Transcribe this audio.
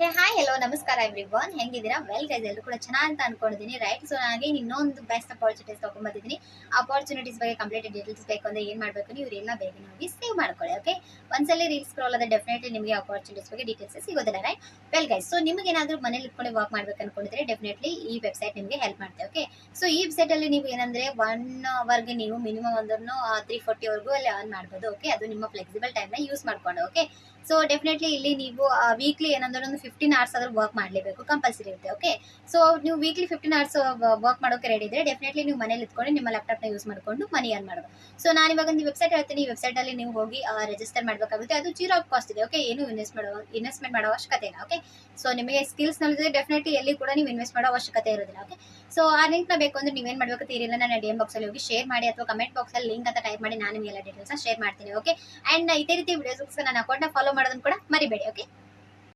ಹೇ hi hello ನಮಸ್ಕಾರ everyone ಹೆಂಗಿದ್ದೀರಾ? Well guys ಎಲ್ಲರೂ ಕೂಡ ಚೆನ್ನಾಗಿ ಅಂತ ಅನ್ಕೊಂಡಿದ್ದೀನಿ ರೈಟ್ ಸೊ ನನಗೆ ಇನ್ನೊಂದು ಬೆಸ್ಟ್ ಅಪಾರ್ಚುನಿಟೀಸ್ ತೊಗೊಂಡ್ಬಂದಿದ್ದೀನಿ ಅಪಾರ್ಚುನಿಟೀಸ್ ಬಗ್ಗೆ ಕಂಪ್ಲೀಟ್ ಡೀಟೇಲ್ಸ್ ಬೇಕು ಅಂದರೆ ಏನು ಮಾಡಬೇಕು ನೀವು ಇವರೆಲ್ಲ ಬೇಗ ನೋಡಿ ಸೇವ್ ಮಾಡ್ಕೊಳ್ಳಿ ಓಕೆ ಒಂದ್ಸಲಿ ರೀಲ್ಸ್ ಸ್ಕ್ರೋಲ್ ಆದರೆ ಡೆಫಿನೆಟ್ಲಿ ನಿಮಗೆ ಅಪಾರ್ಚುನಿಟೀಸ್ ಬಗ್ಗೆ ಡೀಟೇಲ್ಸ್ ಸಿಗೋದಿಲ್ಲ ರೈಟ್ ವೆಲ್ ಗೈಸ್ ಸೊ ನಿಮಗೆ ಏನಾದರೂ ಮನೇಲಿ ಇಟ್ಕೊಂಡು ವಾಕ್ ಮಾಡ್ಬೇಕು ಅನ್ಕೊಂಡಿದ್ರೆ ಡೆಫಿನೆಟ್ಲಿ ಈ ವೆಬ್ಸೈಟ್ ನಿಮಗೆ ಹೆಲ್ಪ್ ಮಾಡುತ್ತೆ ಓಕೆ ಸೊ ಈ ವೆಬ್ಸೈಟಲ್ಲಿ ನೀವು ಏನಂದರೆ ಒನ್ ಅವರ್ಗೆ ನೀವು ಮಿನಿಮಮ್ ಅಂದ್ರೂ ತ್ರೀ ಫೋರ್ಟಿವರೆಗೂ ಅಲ್ಲಿ ಆನ್ ಮಾಡ್ಬೋದು ಓಕೆ ಅದು ನಿಮ್ಮ ಫ್ಲೆಕ್ಸಿಬಲ್ ಟೈಮ್ನ ಯೂಸ್ ಮಾಡ್ಕೊಂಡು ಓಕೆ ಸೊ ಡೆಫಿನೆಟ್ಲಿ ಇಲ್ಲಿ ನೀವು ವೀಕ್ಲಿ ಏನಂದ್ರೆ ಒಂದು ಫಿಫ್ಟೀನ್ ಅವರ್ಸ್ ಆದ್ರೂ ವರ್ಕ್ ಮಾಡಲೇಬೇಕು ಕಂಪಲ್ಸರಿ ಇರುತ್ತೆ ಓಕೆ ಸೊ ನೀವು ವೀಕ್ಲಿ ಫಿಫ್ಟೀನ್ ಅವರ್ಸ್ ವರ್ಕ್ ಮಾಡೋಕೆ ರೆಡಿ ಇದ್ರೆ ಡೆಫಿನೆಟ್ಲಿ ನೀವು ಮನೇಲಿ ಇತ್ಕೊಂಡು ನಿಮ್ಮ ಲ್ಯಾಪ್ಟಾಪ್ನ ಯೂಸ್ ಮಾಡ್ಕೊಂಡು ಮನಿ ಅರ್ನ್ ಮಾಡೋದು ಸೊ ನಾನು ಇವಾಗ ಒಂದು ವೆಬ್ಸೈಟ್ ಹೇಳ್ತೀನಿ, ಈ ವೆಬ್ಸೈಟ್ ಅಲ್ಲಿ ನೀವು ಹೋಗಿ ರಿಜಿಸ್ಟರ್ ಮಾಡಬೇಕಾಗುತ್ತೆ. ಅದು ಜೀರೋ ಆಫ್ ಕಾಸ್ಟ್ ಇದೆ ಓಕೆ ಏನು ಇನ್ವೆಸ್ಟ್ ಮಾಡೋ ಇನ್ವೆಸ್ಟ್ಮೆಂಟ್ ಮಾಡೋ ಅವಶ್ಯಕತೆ ಇಲ್ಲ ಓಕೆ ಸೊ ನಿಮಗೆ ಸ್ಕಿಲ್ಸ್ ನಲ್ಲಿದೆ ಡೆಫಿನೆಟ್ಲಿ ಎಲ್ಲಿ ಕೂಡ ನೀವು ಇನ್ವೆಸ್ಟ್ ಮಾಡೋ ಅವಶ್ಯಕತೆ ಇರೋದಿಲ್ಲ ಓಕೆ ಸೊ ಆ ಲಿಂಕ್ನ ಬೇಕು ಅಂದ್ರೆ ನೀವೇನು ಮಾಡಬೇಕು ತೀರಿಲ್ಲ ನಾನು ಡಿ ಎಂ ಬಾಕ್ಸಲ್ಲಿ ಹೋಗಿ ಶೇರ್ ಮಾಡಿ ಅಥವಾ ಕಮೆಂಟ್ ಬಾಕ್ಸಲ್ಲಿ ಲಿಂಕ್ ಅಂತ ಟೈಪ್ ಮಾಡಿ, ನಾನು ನಿಮಗೆಲ್ಲ ಡೀಟೇಲ್ಸ್ನ ಶೇರ್ ಮಾಡ್ತೀನಿ ಓಕೆ ಆ್ಯಂಡ್ ಇದೇ ರೀತಿ ವಿಡಿಯೋಸ್ಗೋಸ್ಕರ ನನ್ನ ಅಕೌಂಟ್ನ ಫಾಲೋ ಮಾಡೋದನ್ನು ಕೂಡ ಮರಿಬೇಡಿ ಓಕೆ